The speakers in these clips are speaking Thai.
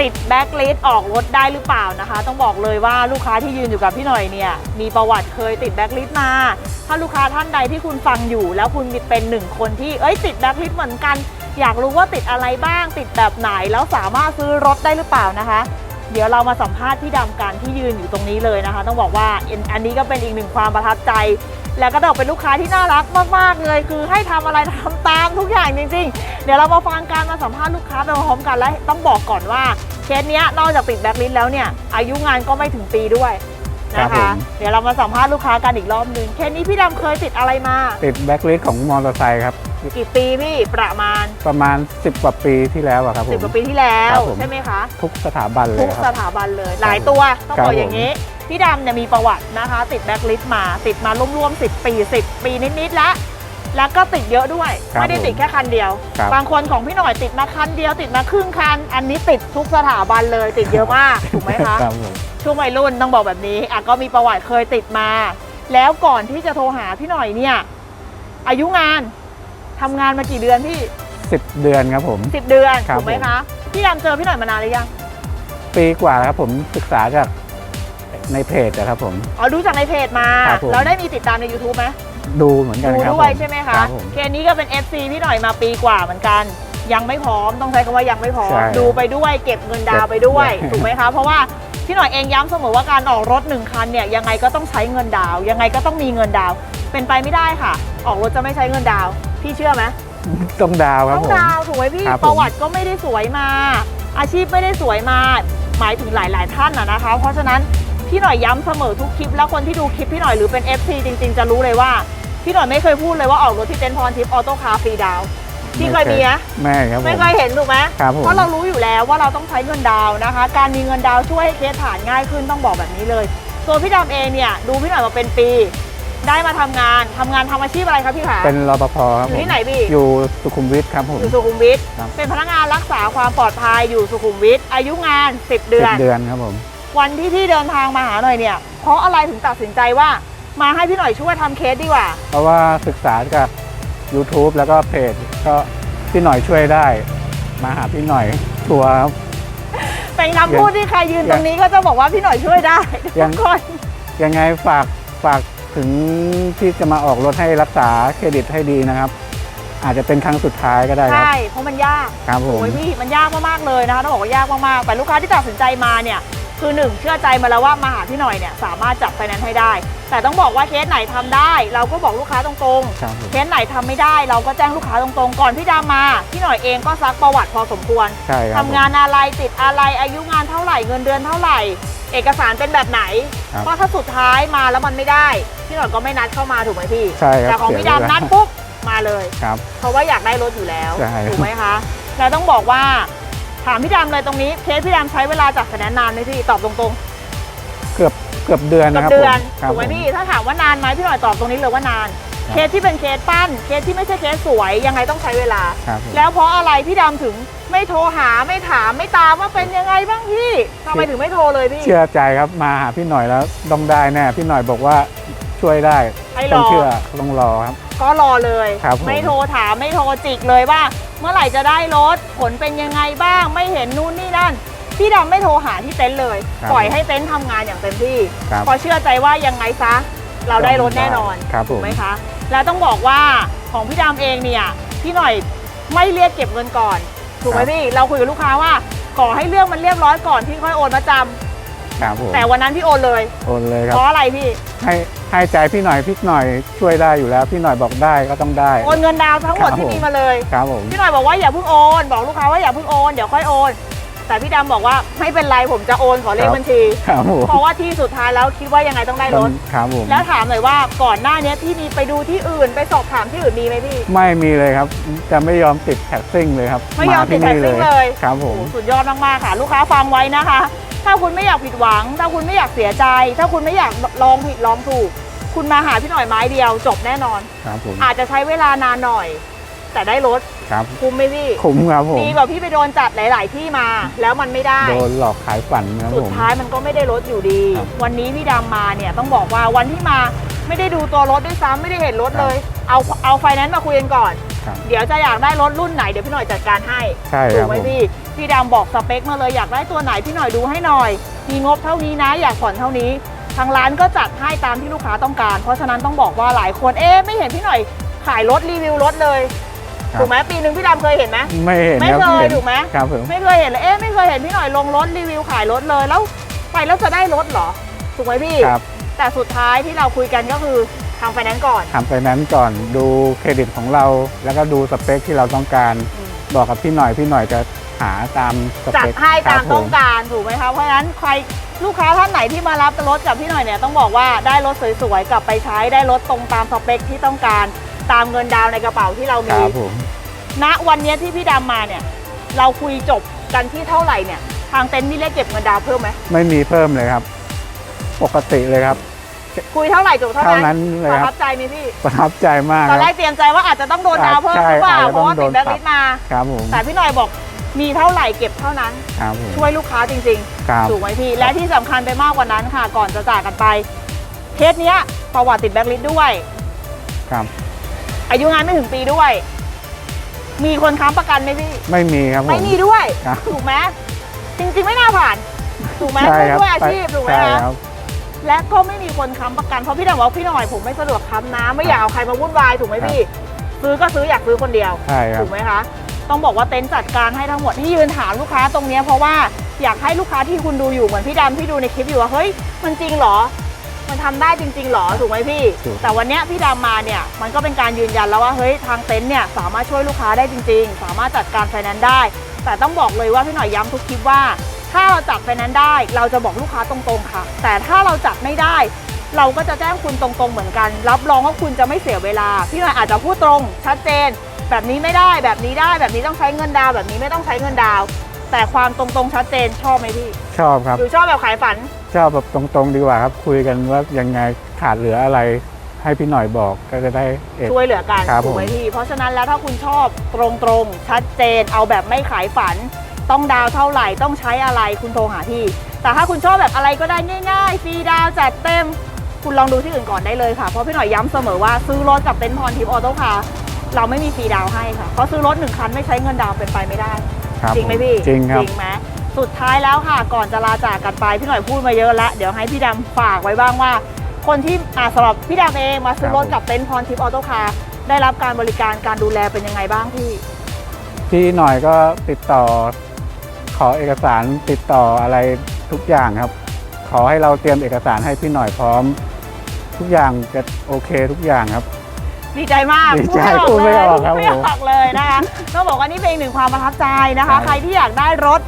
ติดแบ็กลิสออกรถได้หรือเปล่านะคะ ต้องบอกเลยว่าลูกค้าที่ยืนอยู่กับพี่หน่อยเนี่ยมีประวัติเคยติดแบ็กลิสมา ถ้าลูกค้าท่านใดที่คุณฟังอยู่ แล้วคุณเป็นหนึ่งคนที่เอ้ยติดแบ็กลิสเหมือนกัน อยากรู้ว่าติดอะไรบ้าง ติดแบบไหนแล้วสามารถซื้อรถได้หรือเปล่านะคะ เดี๋ยวเรามาสัมภาษณ์พี่ดำกันที่ยืนอยู่ตรงนี้เลยนะคะ ต้องบอกว่าอันอันนี้ก็เป็นอีกหนึ่งความประทับใจ แล้วก็ต้องเป็นลูกค้าที่น่ารักมากๆเลย คือให้ทำอะไรทำตามทุกอย่างจริง ๆ เดี๋ยวเรามาฟังการมาสัมภาษณ์ลูกค้าไปพร้อมๆกันและต้องบอกก่อนว่าเคสเนี้ยนอกจากติดแบ็คลิสต์แล้วเนี่ยอายุงานก็ไม่ถึงปีด้วยนะครัคะบผมเดี๋ยวเรามาสัมภาษณ์ลูกค้ากันอีกรอบหนึงเคสนี้พี่ดำเคยติดอะไรมา ติดแบ็คลิสของมอเตอร์ไซค์ครับกี่ปีพี่ประมาณประมาณ 10 กว่าปีที่แล้วอะครับผสิบมกว่าปีที่แล้วครับผมใช่ไหมคะ ทุกสถาบันเลทุยกคสรับถาบันเลย หลายตัวต้องครับบอกอย่างนี้ พี่ดำเนี่ยมีประวัตินะคะ ติดแบ็คลิสต์มาติดมาร่วมๆ10 ปี 10 ปีนิดๆแล้วแล้วก็ติดเยอะด้วย ครับไม่ได้ติดแค่คันเดียวครับบางคนของพี่หน่อยติดมาคันเดียว ติดมาครึ่งคัน อันนี้ติดทุกสถาบันเลย ติดเยอะมากถูกไหมคะครับผม ช่วงวัยรุ่นต้องบอกแบบนี้อะก็มีประวัติเคยติดมา แล้วก่อนที่จะโทรหาพี่หน่อยเนี่ย อายุงานทำงานมากี่เดือนพี่สิบเดือนครับผม10เดือนครับ ถูกไหมคะพี่ดำเจอพี่หน่อยมานานหรือยัง ปีกว่าแล้วครับผมศึกษาจาก ในเพจอะครับผม อ๋อดูจากในเพจมาครับผม แล้วได้มีติดตามใน YouTube ไหมดูเหมือนกันดูครับด้วยผมใช่ไหมคะรับผม เคสนี้ก็เป็น FC พี่หน่อยมาปีกว่าเหมือนกัน ยังไม่พร้อมต้องใช้คำว่ายังไม่พร้อม ใช่ดูไปด้วยเก็บเงินดาวน์ไปด้วยเก็บถูกไหมคะ เพราะว่าพี่หน่อยเองย้ำเสมอว่าการออกรถหนึ่งคันเนี่ยยังไงก็ต้องใช้เงินดาวน์ยังไงก็ต้องมีเงินดาวน์เป็นไปไม่ได้ค่ะ ออกรถจะไม่ใช้เงินดาวน์พี่เชื่อไหม ต้องดาวครับต้องผมดาวน์ถูกไหมพี่ครับผม ประวัติก็ไม่ได้สวยมา อาชีพไม่ได้สวยมา หมายถึงหลาย ๆ ท่านนะนะคะ เพราะฉะนั้น พี่หน่อยย้ำเสมอทุกคลิป แล้วคนที่ดูคลิปพี่หน่อยหรือเป็น FC จริง ๆ จะรู้เลยว่า พี่หน่อยไม่เคยพูดเลยว่าออกรถที่เต็นท์พรทิพย์ออโต้คาร์ฟรีดาวน์พี่เคยมีนะไม่ครับผมไม่เคยเห็นถูกไหมครับผมเพราะเรารู้อยู่แล้วว่าเราต้องใช้เงินดาวน์นะคะ การมีเงินดาวน์ช่วยให้เคสผ่านง่ายขึ้นต้องบอกแบบนี้เลยตัวพี่ดำเองเนี่ยดูพี่หน่อยมาเป็นปี ได้มาทำงานทำงานทำอาชีพอะไรครับพี่ขาเป็นรปภครับอผยู่มที่ไหนพี่อยู่สุขุมวิทครับผมอยู่สุขุมวิทครับเป็นพนักงานรักษาความปลอดภัยอยู่สุขุมวิทอายุงาน 10 เดืสิอบนเดือนครับผม วันที่พี่เดินทางมาหาหน่อยเนี่ย เพราะอะไรถึงตัดสินใจว่ามาให้พี่หน่อยช่วยทำเคสดีกว่า เพราะว่าศึกษาจาก YouTube แล้วก็เพจก็พี่หน่อยช่วยได้ มาหาพี่หน่อยทัวร์ครับ เป็นคำพูดที่ใครยืนตรงนี้ก็จะบอกว่าพี่หน่อยช่วยได้ยัทุง กคน ยังไงฝากฝากถึงที่จะมาออกรถให้รักษาเครดิตให้ดีนะครับ อาจจะเป็นครั้งสุดท้ายก็ได้ครับ ใช่ เพราะมันยาก ครับผม โอ้ยพี่มันยากมากๆเลยนะคะต้องบอกว่ายากมากๆแต่ลูกค้าที่ตัดสินใจมาเนี่ย คือหนึ่งเชื่อใจมาแล้วว่ามาหาพี่หน่อยเนี่ยสามารถจับไฟแนนซ์ให้ได้ แต่ต้องบอกว่าเคสไหนทำได้ เราก็บอกลูกค้าตรงๆครับผมเคสไหนทำไม่ได้ เราก็แจ้งลูกค้าตรงๆ ก่อนพี่ดามาพี่หน่อยเองก็ซักประวัติพอสมควร ใช่ครับทำงานอะไรติดอะไรอายุงานเท่าไหร่เงินเดือนเท่าไหร่ เอกสารเป็นแบบไหน ครับเพราะถ้าสุดท้ายมาแล้วมันไม่ได้ พี่หน่อยก็ไม่นัดเข้ามาถูกไหมพี่ใช่ครับแต่ของเสียพี่เวลา ดำนัดปุ๊บมาเลย ครับ เพราะว่าอยากได้รถอยู่แล้วใช่ ถูกไหมคะแล้วต้องบอกว่า ถามพี่ดำเลยตรงนี้เคสพี่ดำใช้เวลาจัดคะแนนนานไหมพี่ตอบตรงๆเกือบเกือบเดือนเกืนะอบครับเดือนผมครับถูกไหมผมพี่ถ้าถามว่านานไหมพี่หน่อยตอบตรงนี้เลยว่านานครับเคสที่เป็นเคสปั้น เคสที่ไม่ใช่เคสสวยยังไงต้องใช้เวลา ครับผม แล้วเพราะอะไรพี่ดำถึงไม่โทรหาไม่ถามไม่ตามว่าเป็นยังไงบ้างพี่ทำไมถึงไม่โทรเลยพี่ เชื่อใจครับมาหาพี่หน่อยแล้วต้องได้แน่พี่หน่อยบอกว่า ช่วยได้ไอ้รต้องอเชื่อต้องรอครับ ก็รอเลย ครับผมไม่โทรถามไม่โทรจิกเลยว่า เมื่อไหร่จะได้รถผลเป็นยังไงบ้าง ไม่เห็นนู่นนี่นั่นพี่ดำไม่โทรหาที่เต็นท์เลย ครับปล่อยให้เต็นท์ทำงานอย่างเต็มที่ครับ เพอเชื่อใจว่ายังไงซะ เราได้รถแน่นอน ครับผถูกม ไหมคะ แล้วต้องบอกว่าของพี่ดำเองเนี่ยพี่หน่อยไม่เรียกเก็บเงินก่อน ถูกไหมครับ พี่ เราคุยกับลูกค้าว่า ขอให้เรื่องมันเรียบร้อยก่อนที่ค่อยโอนมาจำครับผมแต่วันนั้นพี่โอนเลย โอนเลยครัเพบราะอะไรพี่ให้ ให้ใจพี่หน่อยพี่หน่อยช่วยได้อยู่แล้ว พี่หน่อยบอกได้ก็ต้องได้ โอนเงินดาวน์ทั้งหมดครับที่ผมมีมาเลย ครับผมพี่หน่อยบอกว่าอย่าเพิ่งโอน บอกลูกค้าว่าอย่าเพิ่งโอนเดี๋ยวค่อยโอน แต่พี่ดำบอกว่าไม่เป็นไรผมจะโอนขอเลขบัญชี ครับผมเพราะว่าที่สุดท้ายแล้วคิดว่ายังไงต้องได้รถ ครับผมแล้วถามหน่อยว่าก่อนหน้านี้พี่มีไปดูที่อื่นไปสอบถามที่อื่นมีไหมพี่ ไม่มีเลยครับ จะไม่ยอมติดแท็กซิ่งเลยครับไม่ยอมติดที่นี่แท็กซิ่งเลยครับผโอ้มโหสุดยอดมากๆค่ะ ลูกค้าฟังไว้นะคะถ้าคุณไม่อยากผิดหวัง ถ้าคุณไม่อยากเสียใจ ถ้าคุณไม่อยากลองผิดลองถูก คุณมาหาพี่หน่อยไม้เดียวจบแน่นอน ครับผมอาจจะใช้เวลานานหน่อย แต่ได้รถครับคุ้มไหมพี่คุ้มครับผมดีกว่าพี่ไปโดนจัดหลาย ๆ ที่มา แล้วมันไม่ได้โดนหลอกขายฝันครับสุผดมท้ายมันก็ไม่ได้รถอยู่ดีครับวันนี้พี่ดำมาเนี่ยต้องบอกว่าวันที่มาไม่ได้ดูตัวรถด้วยซ้ำไม่ได้เห็นรถเลย เอาเอาไฟแนนซ์มาคุยกันก่อนครับเดี๋ยวจะอยากได้รถรุ่นไหนเดี๋ยวพี่หน่อยจัดการให้ใช่คถูรักบไหมผมพี่พี่ดำบอกสเปคมาเลยอยากได้ตัวไหนพี่หน่อยดูให้หน่อย มีงบเท่านี้นะ อยากผ่อนเท่านี้ ทางร้านก็จัดให้ตามที่ลูกค้าต้องการ เพราะฉะนั้นต้องบอกว่าหลายคนเอ๊ะไม่เห็นพี่หน่อยขายรถรีวิวรถเลยครับ ถูกไหมปีหนึ่งพี่ดำเคยเห็นไหม ไม่เห็นไม่ครับเคยห็นถูกไหม ครับผม ไม่เคยเห็นเลยเอ๊ะไม่เคยเห็นพี่หน่อยลงรถรีวิวขายรถเลยแล้วไปแล้วจะได้รถเหรอถูกไหมพี่ ครับแต่สุดท้ายที่เราคุยกันก็คือทำไฟแนนซ์ก่อน ทำไปนั้นก่อนดูเครดิตของเรา แล้วก็ดูสเปคที่เราต้องการ บอกกับพี่หน่อยพี่หน่อยจะ หาตามสจัดเปคให้ตามครับผต้องการถูกไหมคะเพราะฉะนั้นใครลูกค้าท่านไหนที่มารับรถกับพี่หน่อยเนี่ยต้องบอกว่าได้รถสวยๆกลับไปใช้ได้รถตรงตามสเปคที่ต้องการตามเงินดาวน์ในกระเป๋าที่เราคมี รับผมณวันเนี้ยที่พี่ดำมาเนี่ย เราคุยจบกันที่เท่าไหร่เนี่ย ทางเต็นท์มีเรียกเก็บเงินดาวน์เพิ่มไหมไม่มีเพิ่มเลยครับ ปกติเลยครับ คุยเท่าไหร่จบเท่าเท่านั้นั้นนเลยประคทัรับบใจไหมพี่ประทับใจมากตอนคแรรับกเตรียมใจว่าอาจจะต้องโดนดาวน์เพิ่มใช่หรือเปล่าอาจจะเพราะว่าต้ติอดงแบ็คโดนลิสต์มา ครับผมแต่พี่หน่อยบอก มีเท่าไหร่เก็บเท่านั้น ครับผม ช่วยลูกค้าจริงครับ ๆถูกไหมพี่ และที่สำคัญไปมากกว่านั้นค่ะ ก่อนจะจากกันไปเคสเนี้ยประวัติติดแบ็คลิสต์ด้วย ครับอายุงานไม่ถึงปีด้วย มีคนค้ำประกันไหมพี่ ไม่มีครับผม ไม่มีด้วย ครับ ถูกไหมจริงๆไม่น่าผ่าน ถูกไหมใช่ครับด้วยอาชีพถูกไหมใช่คะครับ และก็ไม่มีคนค้ำประกันเพราะพี่ดำบอกพี่หน่อยผมไม่สะดวกค้ำนะไม่อยากเอาใครมาวุ่นวายถูกไหมพี่ ซื้อก็ซื้ออยากซื้อคนเดียว ใช่ครับ ถูกไหมคะ ต้องบอกว่าเต็นท์จัดการให้ทั้งหมดที่ยืนถามลูกค้าตรงเนี้ยเพราะว่าอยากให้ลูกค้าที่คุณดูอยู่เหมือนพี่ดำที่ดูในคลิปอยู่ว่าเฮ้ยมันจริงเหรอ มันทำได้จริงๆเหรอถูกไหมพี่ถูกแต่วันเนี้ยพี่ดำมาเนี่ยมันก็เป็นการยืนยันแล้วว่าเฮ้ยทางเต็นท์เนี่ยสามารถช่วยลูกค้าได้จริง ๆ สามารถจัดการไฟแนนซ์ได้ แต่ต้องบอกเลยว่าพี่หน่อยย้ำทุกคลิปว่า ถ้าเราจัดไฟแนนซ์ได้ เราจะบอกลูกค้าตรงๆค่ะ แต่ถ้าเราจัดไม่ได้เราก็จะแจ้งคุณตรงๆเหมือนกัน รับรองว่าคุณจะไม่เสียเวลา พี่หน่อยอาจจะพูดตรง ชัดเจน แบบนี้ไม่ได้แบบนี้ได้แบบนี้ต้องใช้เงินดาวน์แบบนี้ไม่ต้องใช้เงินดาวน์แต่ความตรงๆชัดเจนชอบไหมพี่ชอบครับ หรือชอบแบบขายฝัน ชอบแบบตรงๆดีกว่าครับ คุยกันว่ายังไงขาดเหลืออะไร ให้พี่หน่อยบอกก็จะได้เอ็ด ช่วยเหลือกันครับถูกไหมผม พี่ เพราะฉะนั้นแล้วถ้าคุณชอบตรงๆ ชัดเจนเอาแบบไม่ขายฝัน ต้องดาวเท่าไหร่ต้องใช้อะไรคุณโทรหาพี่ แต่ถ้าคุณชอบแบบอะไรก็ได้ง่ายๆฟรีดาวจัดเต็ม คุณลองดูที่อื่นก่อนได้เลยค่ะ เพราะพี่หน่อยย้ำเสมอว่าซื้อรถกับเต็นท์พรทิพย์ออโต้คาร์ เราไม่มีฟรีดาวให้ค่ะ เพราะซื้อรถหนึ่งคันไม่ใช้เงินดาวน์เป็นไปไม่ได้ครับจริงไหมพี่ จริงครับ จริงไหมสุดท้ายแล้วค่ะ ก่อนจะลาจากกันไปพี่หน่อยพูดมาเยอะแล้ว เดี๋ยวให้พี่ดำฝากไว้บ้างว่า คนที่อ่าสำหรับพี่ดำเองมาซื้อรถกับเต็นท์พรทิพย์ออโต้คาร์ได้รับการบริการการดูแลเป็นยังไงบ้างพี่ พี่หน่อยก็ติดต่อ ขอเอกสารติดต่ออะไรทุกอย่างครับ ขอให้เราเตรียมเอกสารให้พี่หน่อยพร้อม ทุกอย่างจะโอเคทุกอย่างครับ ดีใจมากดีใจพูดไม่ออกเลยพูดไม่ออกครับพูดไม่ออกเลยนะคะต้องบอกว่านี่เป็นอีกหนึ่งความประทับใจนะคะใช่ใครที่อยากได้รถ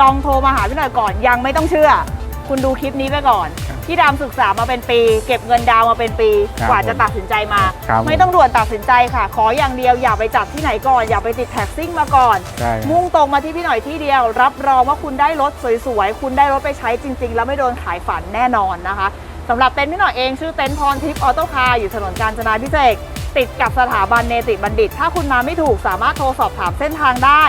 ลองโทรมาหาพี่หน่อยก่อนยังไม่ต้องเชื่อ คุณดูคลิปนี้ไปก่อนพี่ดำศึกษามาเป็นปี เก็บเงินดาวน์มาเป็นปีครับกว่าจะตัดสินใจมาครับไม่ต้องด่วนตัดสินใจค่ะ ขออย่างเดียวอย่าไปจัดที่ไหนก่อน อย่าไปติดแท็กซิ่งมาก่อนใช่ครับมุ่งตรงมาที่พี่หน่อยที่เดียว รับรองว่าคุณได้รถสวยๆ คุณได้รถไปใช้จริง ๆ แล้วไม่โดนขายฝันแน่นอนนะคะสำหรับเต็นท์พี่หน่อยเองชื่อเต็นท์พรทิพย์ออโต้คาร์อยู่ถนนกาญจนาพิเศษก ติดกับสถาบันเนติบัณฑิต ถ้าคุณมาไม่ถูกสามารถโทรสอบถามเส้นทางได้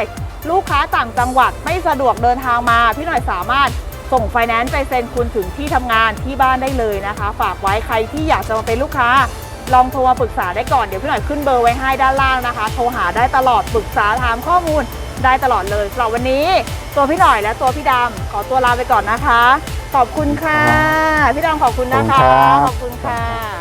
ลูกค้าต่างจังหวัดไม่สะดวกเดินทางมา พี่หน่อยสามารถส่งไฟแนนซ์ไปเซ็นคุณถึงที่ทำงานที่บ้านได้เลยนะคะ ฝากไว้ใครที่อยากจะมาเป็นลูกค้า ลองโทรมาปรึกษาได้ก่อนเดี๋ยวพี่หน่อยขึ้นเบอร์ไว้ให้ด้านล่างนะคะ โทรหาได้ตลอดปรึกษาถามข้อมูลได้ตลอดเลยสำหรับวันนี้ ตัวพี่หน่อยและตัวพี่ดำขอตัวลาไปก่อนนะคะ ขอบคุณค่ะ พี่ดำขอบคุณนะคะ ขอบคุณครับขอบคุณค่ะ